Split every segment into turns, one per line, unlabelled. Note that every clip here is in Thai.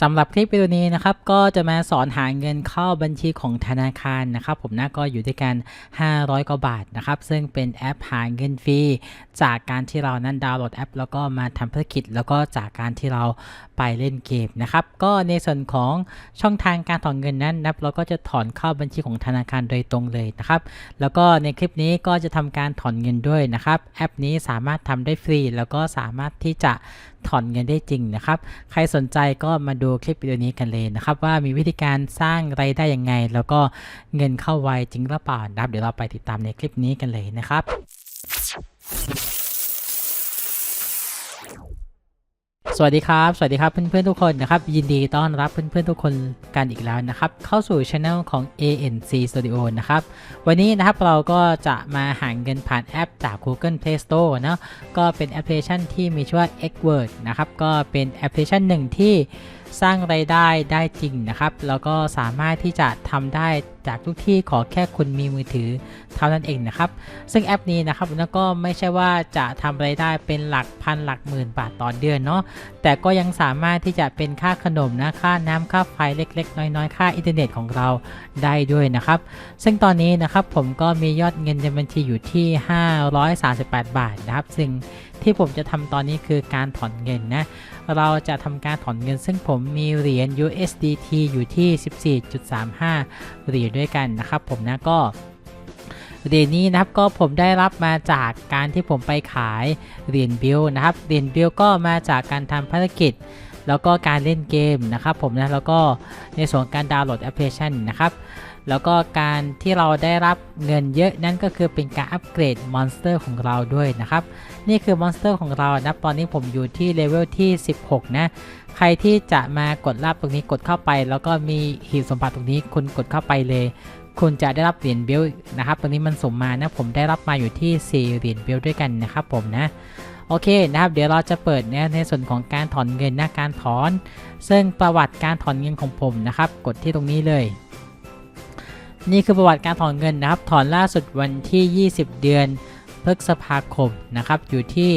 สำหรับคลิปวิดีโอนี้นะครับก็จะมาสอนหาเงินเข้าบัญชีของธนาคารนะครับ ผมนะก็อยู่ด้วยกัน 500 กว่าบาทนะครับ ซึ่งเป็นแอปหาเงินฟรีจากการที่เรานั้นดาวน์โหลดแอป แล้วก็มาทำธุรกิจ แล้วก็จากการที่เราไปเล่นเกมนะครับ ก็ในส่วนของช่องทางการถอนเงินนั้นนับเราก็จะถอนเข้าบัญชีของธนาคารโดยตรงเลยนะครับ แล้วก็ในคลิปนี้ก็จะทำการถอนเงินด้วยนะครับ แอปนี้สามารถทำได้ฟรี แล้วก็สามารถที่จะ ถอนเงินได้จริงนะครับ ใครสนใจก็มาดูคลิปวิดีโอนี้กันเลยนะครับ ว่ามีวิธีการสร้างไรายได้ยังไง แล้วก็เงินเข้าไวจริงหรือเปล่านะครับ เดี๋ยวเราไปติดตามในคลิปนี้กันเลยนะครับ สวัสดีครับ สวัสดีครับเพื่อนๆทุกคนนะครับ ยินดีต้อนรับเพื่อนๆทุกคนกันอีกแล้วนะครับ เข้าสู่ช anel ของ ANC Studio นะครับ วันนี้นะครับเราก็จะมาหาเงินผ่านแอปจาก Google Play Store เนาะก็เป็นแอปพลิเคชันที่มีชื่อว่า Xword นะครับ ก็เป็นแอปพลิเคชันหนึ่งที่ สร้างไรายได้ได้จริงนะครับ แล้วก็สามารถที่จะทำได้จากทุกที่ขอแค่คุณมีมือถือเท่านั้นเองนะครับ ซึ่งแอปนี้นะครับแล้วก็ไม่ใช่ว่าจะทำไรายได้เป็นหลักพันหลักหมื่นบาทต่อเดือนเนาะแต่ก็ยังสามารถที่จะเป็นค่าขนมนะค่าน้ำค่าไฟเล็ก ๆ น้อยๆ ค่าอินเทอร์เน็ตของเราได้ด้วยนะครับ ซึ่งตอนนี้นะครับผมก็มียอดเงินในบัญชีอยู่ที่ 538 บาทนะครับ ซึ่ง ที่ผมจะทำตอนนี้คือการถอนเงินนะ เราจะทำการถอนเงิน ซึ่งผมมีเหรียญ USDT อยู่ที่ 14.35 เหรียญด้วยกันนะครับผมนะก็เหรียญนี้นะครับก็ผมได้รับมาจากการที่ผมไปขายเหรียญบิลนะครับเหรียญบิลก็มาจากการทำภารกิจ แล้วก็การเล่นเกมนะครับผมนะแล้วก็ในส่วนการดาวน์โหลดแอปพลิเคชันนะครับ แล้วก็การที่เราได้รับเงินเยอะนั่นก็คือเป็นการอัปเกรดมอนสเตอร์ของเราด้วยนะครับ นี่คือมอนสเตอร์ของเรานะตอนนี้ผมอยู่ที่เลเวลที่ 16 นะ ใครที่จะมากดรับตรงนี้กดเข้าไป แล้วก็มีหีบสมบัติตรงนี้คุณกดเข้าไปเลย คุณจะได้รับเหรียญเบลนะครับตรงนี้มันสมมานะผมได้รับมาอยู่ที่4เหรียญเบลด้วยกันนะครับผมนะโอเคนะครับเดี๋ยวเราจะเปิดเนี่ยในส่วนของการถอนเงินนะการถอน ซึ่งประวัติการถอนเงินของผมนะครับ กดที่ตรงนี้เลย นี่คือประวัติการถอนเงินนะครับ ถอนล่าสุดวันที่ 20 เดือนพฤษภาคมนะครับ อยู่ที่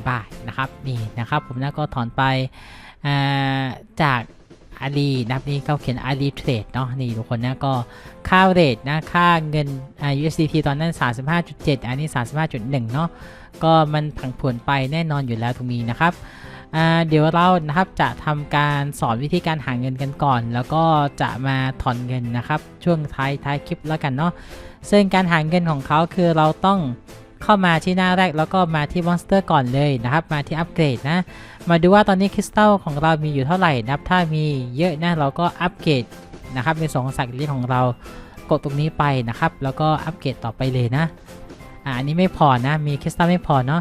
244 บาทนะครับนี่นะครับผมนะก็ถอนไปจากอาลีนะครับนี่เขาเขียนอาลีเทรดเนาะนี่ทุกคนนะก็ค่าเรทนะค่าเงิน USDT ตอนนั้น 35.7 อันนี้ 35.1 เนาะก็มันผันผวนไปแน่นอนอยู่แล้วตรงนี้นะครับ เดี๋ยวเรานะครับจะทำการสอนวิธีการหาเงินกันก่อน แล้วก็จะมาถอนเงินนะครับ ช่วงท้ายท้ายคลิปแล้วกันเนาะซึ่งการหาเงินของเขาคือเราต้องเข้ามาที่หน้าแรกแล้วก็มาที่มอนสเตอร์ก่อนเลยนะครับ มาที่อัปเกรดนะ มาดูว่าตอนนี้คริสตัลของเรามีอยู่เท่าไหร่นะครับถ้ามีเยอะนะเราก็อัปเกรดนะครับในสองสักเลี้ยของเรากดตรงนี้ไปนะครับ แล้วก็อัปเกรดต่อไปเลยนะอ่าอันนี้ไม่พอนะมีคริสตัลไม่พอเนาะ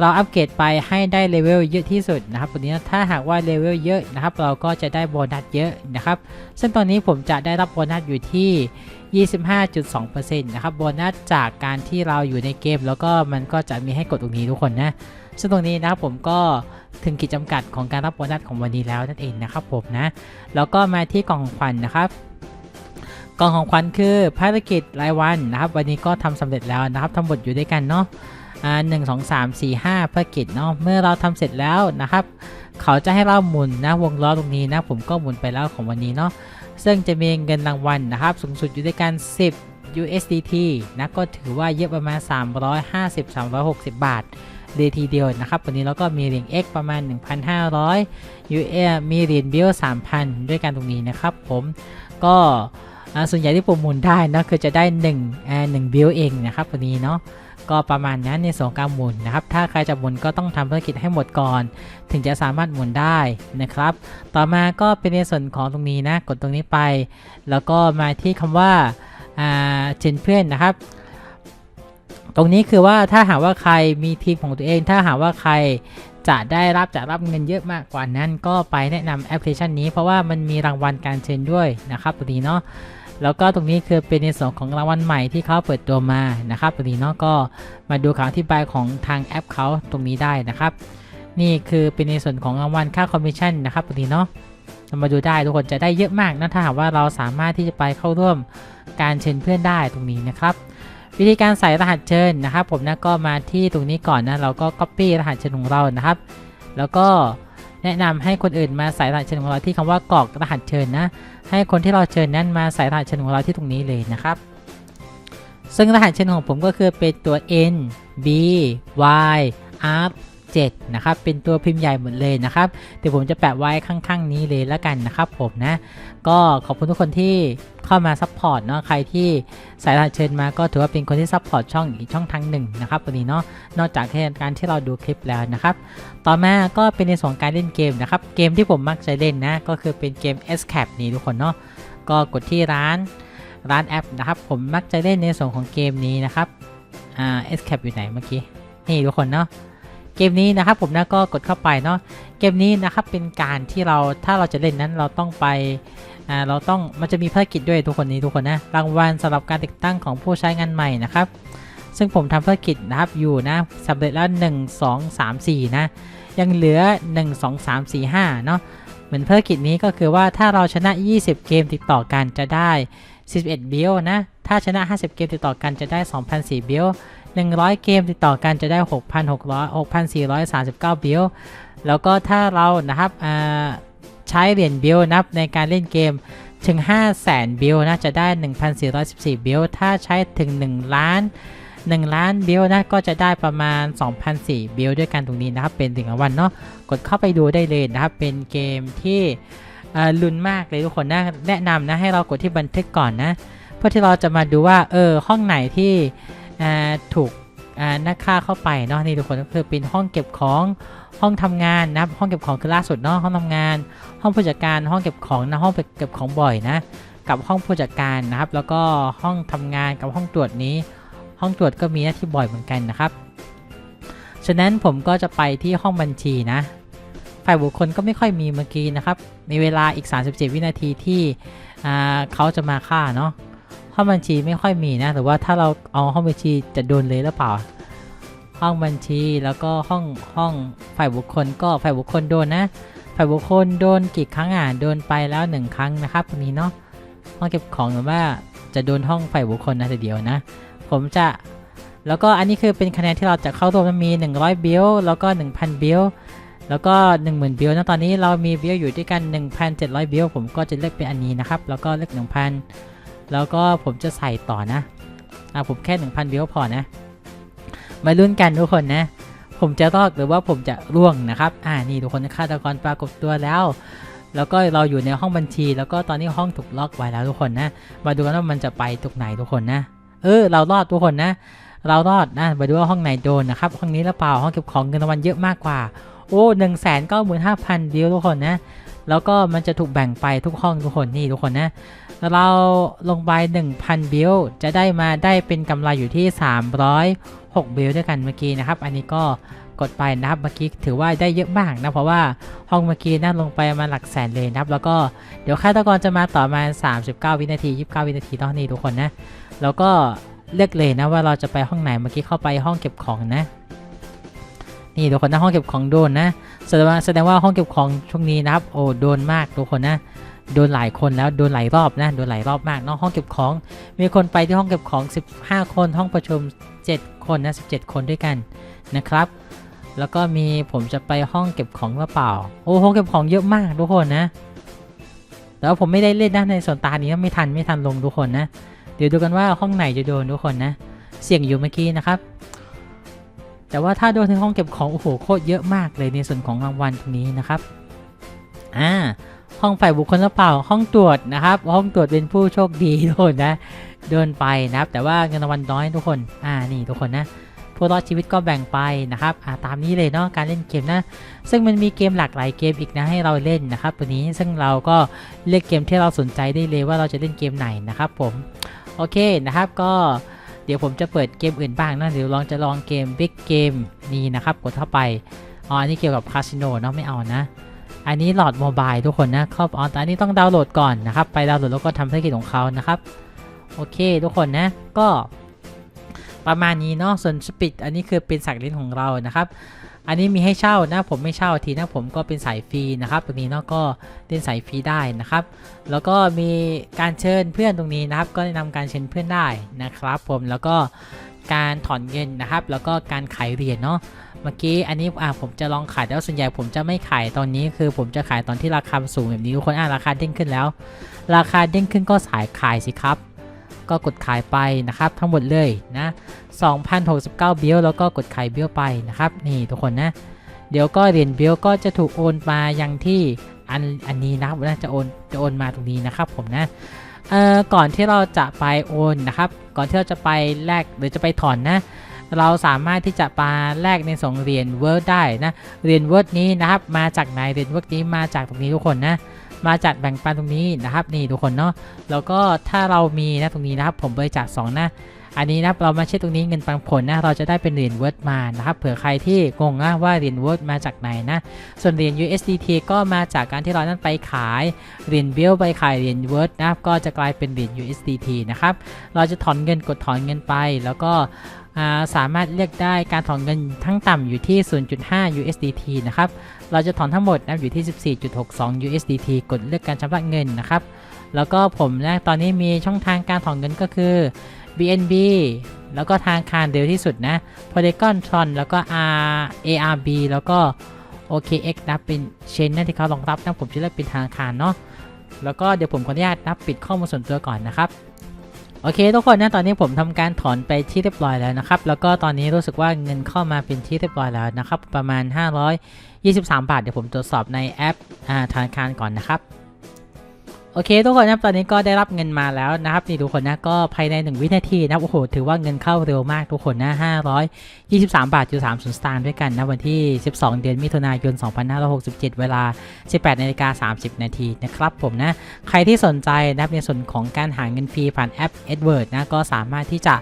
เราอัปเกรดไปให้ได้เลเวลเยอะที่สุดนะครับวันนี้ถ้าหากว่าเลเวลเยอะนะครับ เราก็จะได้โบนัสเยอะนะครับ ซึ่งตอนนี้ผมจะได้รับโบนัสอยู่ที่25.2%นะครับโบนัสจากการที่เราอยู่ในเกม แล้วก็มันก็จะมีให้กดตรงนี้ทุกคนนะ ซึ่งตรงนี้นะครับผมก็ถึงขีดจำกัดของการรับโบนัสของวันนี้แล้วนั่นเองนะครับผมนะ แล้วก็มาที่กล่องของขวัญนะครับ กล่องของขวัญคือภารกิจรายวันนะครับ วันนี้ก็ทำสำเร็จแล้วนะครับ ทั้งหมดอยู่ด้วยกันเนาะ หนึ่งสองสามสี่ห้าภารกิจเนาะเมื่อเราทำเสร็จแล้วนะครับ เขาจะให้เราหมุนนะวงล้อตรงนี้นะ ผมก็หมุนไปแล้วของวันนี้เนาะซึ่งจะมีเงินรางวัลนะครับ สูงสุดอยู่ด้วยกัน 10 USDT นะก็ถือว่าเยอะประมาณ 350-360 บาทเลยทีเดียวนะครับ วันนี้เราก็มีเหรียญ X ประมาณ 1,500 UA มีเหรียญเบล3,000 ด้วยกันตรงนี้นะครับ ผมก็ส่วนใหญ่ที่ผมหมุนได้นะคือจะได้1อ่า1บิลเองนะครับวันนี้เนาะ ก็ประมาณนั้นในส่วนการหมุนนะครับ ถ้าใครจะหมุนก็ต้องทำภารกิจให้หมดก่อน ถึงจะสามารถหมุนได้นะครับ ต่อมาก็เป็นในส่วนของตรงนี้นะ กดตรงนี้ไป แล้วก็มาที่คำว่าเชนเพื่อนนะครับ ตรงนี้คือว่าถ้าหากว่าใครมีทีมของตัวเอง ถ้าหากว่าใครจะได้รับจะรับเงินเยอะมากกว่านั้น ก็ไปแนะนำแอปพลิเคชันนี้เพราะว่ามันมีรางวัลการเชิญด้วยนะครับตรงนี้เนาะ แล้วก็ตรงนี้คือเป็นในส่วนของรางวัลใหม่ที่เขาเปิดตัวมานะครับตรงนี้เนาะก็มาดูคำอธิบายของทางแอปเขาตรงนี้ได้นะครับ นี่คือเป็นในส่วนของรางวัลค่าคอมมิชชั่นนะครับตรงนี้เนาะเรามาดูได้ทุกคนจะได้เยอะมากนะถ้าหากว่าเราสามารถที่จะไปเข้าร่วมการเชิญเพื่อนได้ตรงนี้นะครับวิธีการใส่รหัสเชิญนะครับ ผมนะก็มาที่ตรงนี้ก่อนนะเราก็ Copy รหัสเชิญของเรานะครับ แล้วก็ แนะนำให้คนอื่นมาใส่รหัสเชิญของเราที่คำว่ากรอกรหัสเชิญนะ ให้คนที่เราเชิญนั้นมาใส่รหัสเชิญของเราที่ตรงนี้เลยนะครับ ซึ่งรหัสเชิญของผมก็คือเป็นตัว N B Y R 7นะครับเป็นตัวพิมพ์ใหญ่หมดเลยนะครับเดี๋ยวผมจะแปะไว้ข้างๆนี้เลยแล้วกันนะครับผมนะก็ขอบคุณทุกคนที่เข้ามาซัพพอร์ตเนาะใครที่สายรหัสเชิญมาก็ถือว่าเป็นคนที่ซัพพอร์ตช่องอีกช่องทางหนึ่งนะครับวันนี้เนาะนอกจากการที่เราดูคลิปแล้วนะครับต่อมาก็เป็นในส่วนการเล่นเกมนะครับเกมที่ผมมักจะเล่นนะก็คือเป็นเกม S cap นี่ทุกคนเนาะก็กดที่ร้านร้านแอปนะครับผมมักจะเล่นในส่วนของเกมนี้นะครับอ่า S cap อยู่ไหนเมื่อกี้นี่ทุกคนเนาะ เกมนี้นะครับผมนะก็กดเข้าไปเนาะเกมนี้นะครับเป็นการที่เราถ้าเราจะเล่นนั้นเราต้องไปอ่าเราต้องมันจะมีภารกิจด้วยทุกคนนี้ทุกคนนะรางวัลสำหรับการติดตั้งของผู้ใช้งานใหม่นะครับซึ่งผมทำภารกิจนะครับอยู่นะสำเร็จแล้ว 1 2 3 4 นะ ยังเหลือ 1 2 3 4 5 เนาะเหมือนภารกิจนี้ก็คือว่าถ้าเราชนะ 20 เกมติดต่อกันจะได้ 41 บิลนะ ถ้าชนะ 50 เกมติดต่อกันจะได้ 2,004บิล 100 เกมติดต่อกันจะได้ 6,600 6,439 บิลแล้วก็ถ้าเรานะครับใช้เหรียญบิลนับในการเล่นเกมถึง 5 0 0แสนบิลนะจะได้ 1,414 บิลถ้าใช้ถึง 1 ล้าน 1 ล้านบิลนะก็จะได้ประมาณ 2,004บิลด้วยกันตรงนี้นะครับ เป็นถึงวัลเนาะกดเข้าไปดูได้เลยนะครับ เป็นเกมที่ลุ้นมากเลยทุกคนนะแนะนำนะให้เรากดที่บันทึกก่อนนะ เพื่อที่เราจะมาดูว่าเออห้องไหนที่ ถูกนักฆ่าเข้าไปเนาะนี่ทุกคนก็คือเป็นห้องเก็บของห้องทำงานนะห้องเก็บของคือล่าสุดเนาะห้องทำงาน ห้องผู้จัดการห้องเก็บของนะห้องเก็บของบ่อยนะ กับห้องผู้จัดการนะครับ แล้วก็ห้องทำงานกับห้องตรวจนี้ ห้องตรวจก็มีหน้าที่บ่อยเหมือนกันนะครับฉะนั้นผมก็จะไปที่ห้องบัญชีนะ ฝ่ายบุคคลก็ไม่ค่อยมีเมื่อกี้นะครับ มีเวลาอีก 37 วินาทีที่เขาจะมาฆ่าเนาะ ห้องบัญชีไม่ค่อยมีนะ แต่ว่าถ้าเราเอาห้องบัญชีจะโดนเลยหรือเปล่า ห้องบัญชีแล้วก็ห้องห้องฝ่ายบุคคลก็ฝ่ายบุคคลโดนนะ ฝ่ายบุคคลโดนกี่ครั้งอะโดนไปแล้วหนึ่งครั้งนะครับตรงนี้เนาะห้องเก็บของหรือว่าจะโดนห้องฝ่ายบุคคลนะแต่เดียวนะ ผมจะแล้วก็อันนี้คือเป็นคะแนนที่เราจะเข้าร่วมมันมี 100 บิลแล้วก็ 1,000 บิลแล้วก็ 10,000 บิลนะตอนนี้เรามีบิลอยู่ด้วยกัน 1,700 บิลผมก็จะเลือกเป็นอันนี้นะครับ แล้วก็เลือก 1,000 แล้วก็ผมจะใส่ต่อนะอะผมแค่ 1,000บิลพอนะ มาลุ้นกันทุกคนนะ ผมจะรอดหรือว่าผมจะร่วงนะครับ อ่านี่ทุกคนฆาตกรปรากฏตัวแล้ว แล้วก็เราอยู่ในห้องบัญชี แล้วก็ตอนนี้ห้องถูกล็อกไว้แล้วทุกคนนะ มาดูกันว่ามันจะไปตรงไหนทุกคนนะ เออ เรารอดทุกคนนะ เรารอดนะมาดูว่าห้องไหนโดนนะครับ ห้องนี้หรือเปล่า ห้องเก็บของเงินรางวัลเยอะมากกว่า โอ้หนึ่งแสนเก้าหมื่นห้าพันเดียวทุกคนนะ แล้วก็มันจะถูกแบ่งไปทุกห้องทุกคนนี่ทุกคนนะ เราลงไป 1,000 บิลจะได้มาได้เป็นกำไรอยู่ที่ 306 บิลด้วยกันเมื่อกี้นะครับ อันนี้ก็กดไปนะครับเมื่อกี้ถือว่าได้เยอะมากนะเพราะว่าห้องเมื่อกี้น่าลงไปมาหลักแสนเลยนะครับ แล้วก็เดี๋ยวฆาตกรจะมาต่อมา 39 วินาที 29 วินาทีตอนนี้ทุกคนนะ แล้วก็เลือกเลยนะว่าเราจะไปห้องไหนเมื่อกี้เข้าไปห้องเก็บของนะ นี่ทุกคนนะห้องเก็บของโดนนะแสดงว่าแสดงว่าห้องเก็บของช่วงนี้นะครับโอ้โดนมากทุกคนนะ โดนหลายคนแล้วโดนหลายรอบนะโดนหลายรอบมากนาะห้องเก็บของ มีคนไปที่ห้องเก็บของ 15 คนห้องประชุม 7 คนนะ17 คนด้วยกันนะครับ แล้วก็มีผมจะไปห้องเก็บของหรือเปล่า โอ้ห้องเก็บของเยอะมากทุกคนนะแต่ว่าผมไม่ได้เล่นนะในส่วนตานี้ไม่ทันไม่ทันลงทุกคนนะ เดี๋ยวดูกันว่าห้องไหนจะโดนทุกคนนะ เสี่ยงอยู่เมื่อกี้นะครับ แต่ว่าถ้าโดนที่ห้องเก็บของโอ้โหโคตรเยอะมากเลยในส่วนของรางวัลตรงนี้นะครับ อ่า ห้องฝ่ายบุคคลหรือเปล่าห้องตรวจนะครับ ห้องตรวจเป็นผู้โชคดีทุกคนนะเดินไปนะครับ แต่ว่าเงินรางวัลน้อยทุกคนอ่านี่ทุกคนนะผู้รอดชีวิตก็แบ่งไปนะครับอ่าตามนี้เลยเนาะการเล่นเกมนะ ซึ่งมันมีเกมหลากหลายเกมอีกนะให้เราเล่นนะครับตัวนี้ซึ่งเราก็เลือกเกมที่เราสนใจได้เลยว่าเราจะเล่นเกมไหนนะครับผมโอเคนะครับก็เดี๋ยวผมจะเปิดเกมอื่นบ้างนะเดี๋ยวลองจะลองเกม Big Game นี้นะครับกดเข้าไปอ๋ออันนี้เกี่ยวกับคาสิโนเนาะไม่เอานะ อันนี้หลอดโมบายทุกคนนะเข้าออนแต่อันนี้ต้องดาวน์โหลดก่อนนะครับ ไปดาวน์โหลดแล้วก็ทำธุรกิจของเขานะครับ โอเคทุกคนนะ ก็ประมาณนี้เนาะ ส่วนสปิดอันนี้คือเป็นสัตว์เลี้ยงของเรานะครับ อันนี้มีให้เช่านะ ผมไม่เช่าทีนะผมก็เป็นสายฟรีนะครับ ตรงนี้เนาะก็เล่นสายฟรีได้นะครับ แล้วก็มีการเชิญเพื่อนตรงนี้นะครับ ก็แนะนำการเชิญเพื่อนได้นะครับ ผม แล้วก็การถอนเงินนะครับ แล้วก็การขายเหรียญเนาะ เมื่อกี้อันนี้อะผมจะลองขายแต่ว่าส่วนใหญ่ผมจะไม่ขายตอนนี้คือผมจะขายตอนที่ราคาสูงแบบนี้ทุกคนอะราคาเด้งขึ้นแล้ว ราคาเด้งขึ้นก็สายขายสิครับ ก็กดขายไปนะครับ ทั้งหมดเลยนะ2,069เบี้ยแล้วก็กดขายเบี้ยไปนะครับ นี่ทุกคนนะ เดี๋ยวก็เหรียญเบี้ยก็จะถูกโอนมายังที่อันอันนี้นะครับนะจะโอนจะโอนมาตรงนี้นะครับผมนะเอ่อก่อนที่เราจะไปโอนนะครับ ก่อนที่เราจะไปแลกหรือจะไปถอนนะ เราสามารถที่จะมาแลกในสองเหรียญเวิร์ดได้นะเหรียญเวิร์ดนี้นะครับ มาจากไหนเหรียญเวิร์ดนี้มาจากตรงนี้ทุกคนนะมาจากแบ่งปันตรงนี้นะครับนี่ทุกคนเนาะแล้วก็ถ้าเรามีนะตรงนี้นะครับผมบริจาค2นะอันนี้นะเรามาเช็คตรงนี้เงินปันผลนะเราจะได้เป็นเหรียญเวิร์ดมานะครับเผื่อใครที่งงนะว่าเหรียญเวิร์ดมาจากไหนนะส่วนเหรียญ USDT ก็มาจากการที่เรานั้นไปขายเหรียญเบลไปขายเหรียญเวิร์ดนะครับก็จะกลายเป็นเหรียญ USDT นะครับเราจะถอนเงินกดถอนเงินไปแล้วก็ สามารถเลือกได้การถอนเงินทั้งต่ำอยู่ที่ 0.5 USDT นะครับ เราจะถอนทั้งหมดนะอยู่ที่ 14.62 USDT กดเลือกการชำระเงินนะครับ แล้วก็ผมนะตอนนี้มีช่องทางการถอนเงินก็คือ BNB แล้วก็ทางคารเร็วที่สุดนะ Polygon Tron แล้วก็ R ARB แล้วก็ OKX นะเป็นเชนนั่นที่เขารองรับนะผมจะเลือกเป็นทางคารเนาะ แล้วก็เดี๋ยวผมขออนุญาตนะปิดข้อมูลส่วนตัวก่อนนะครับ โอเคทุกคนนะตอนนี้ผมทำการถอนไปที่เรียบร้อยแล้วนะครับ แล้วก็ตอนนี้รู้สึกว่าเงินเข้ามาเป็นที่เรียบร้อยแล้วนะครับ ประมาณ 523 บาท เดี๋ยวผมตรวจสอบในแอปธนาคารก่อนนะครับ โอเค ทุกคนนะครับตอนนี้ก็ได้รับเงินมาแล้วนะครับนี่ทุกคนนะก็ภายใน 1 วินาทีนะโอ้โหถือว่าเงินเข้าเร็วมากทุกคนนะ523 บาทจุด30สตางค์ด้วยกันนะวันที่ 12 เดือนมิถุนายน 2567 เวลา 18นาฬิกา30 นาทีนะครับผมนะใครที่สนใจนะครับในส่วนของการหาเงินฟรีผ่านแอป Edward นะก็สามารถที่จะ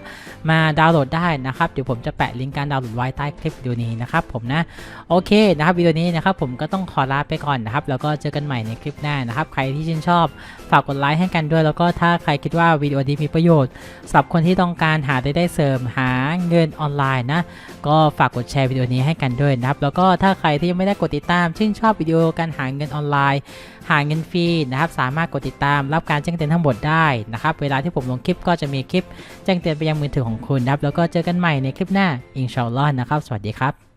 มาดาวน์โหลดได้นะครับเดี๋ยวผมจะแปะลิงก์การดาวน์โหลดไว้ใต้คลิปวิดีโอนี้นะครับผมนะโอเคนะครับวิดีโอนี้นะครับผมก็ต้องขอลาไปก่อนนะครับแล้วก็เจอกันใหม่ในคลิปหน้านะครับใครที่ชื่นชอบฝากกดไลค์ให้กันด้วย แล้วก็ถ้าใครคิดว่าวิดีโอนี้มีประโยชน์สำหรับคนที่ต้องการหารายได้เสริมหาเงินออนไลน์นะ ก็ฝากกดแชร์วิดีโอนี้ให้กันด้วยนะครับ แล้วก็ถ้าใครที่ยังไม่ได้กดติดตามชื่นชอบวิดีโอการหาเงินออนไลน์ หาเงินฟรีนะครับ สามารถกดติดตามรับการแจ้งเตือนทั้งหมดได้นะครับ เวลาที่ผมลงคลิปก็จะมีคลิปแจ้งเตือนไปยังมือถือของคุณนะครับ แล้วก็เจอกันใหม่ในคลิปหน้า อินชาอัลลอฮ์นะครับ สวัสดีครับ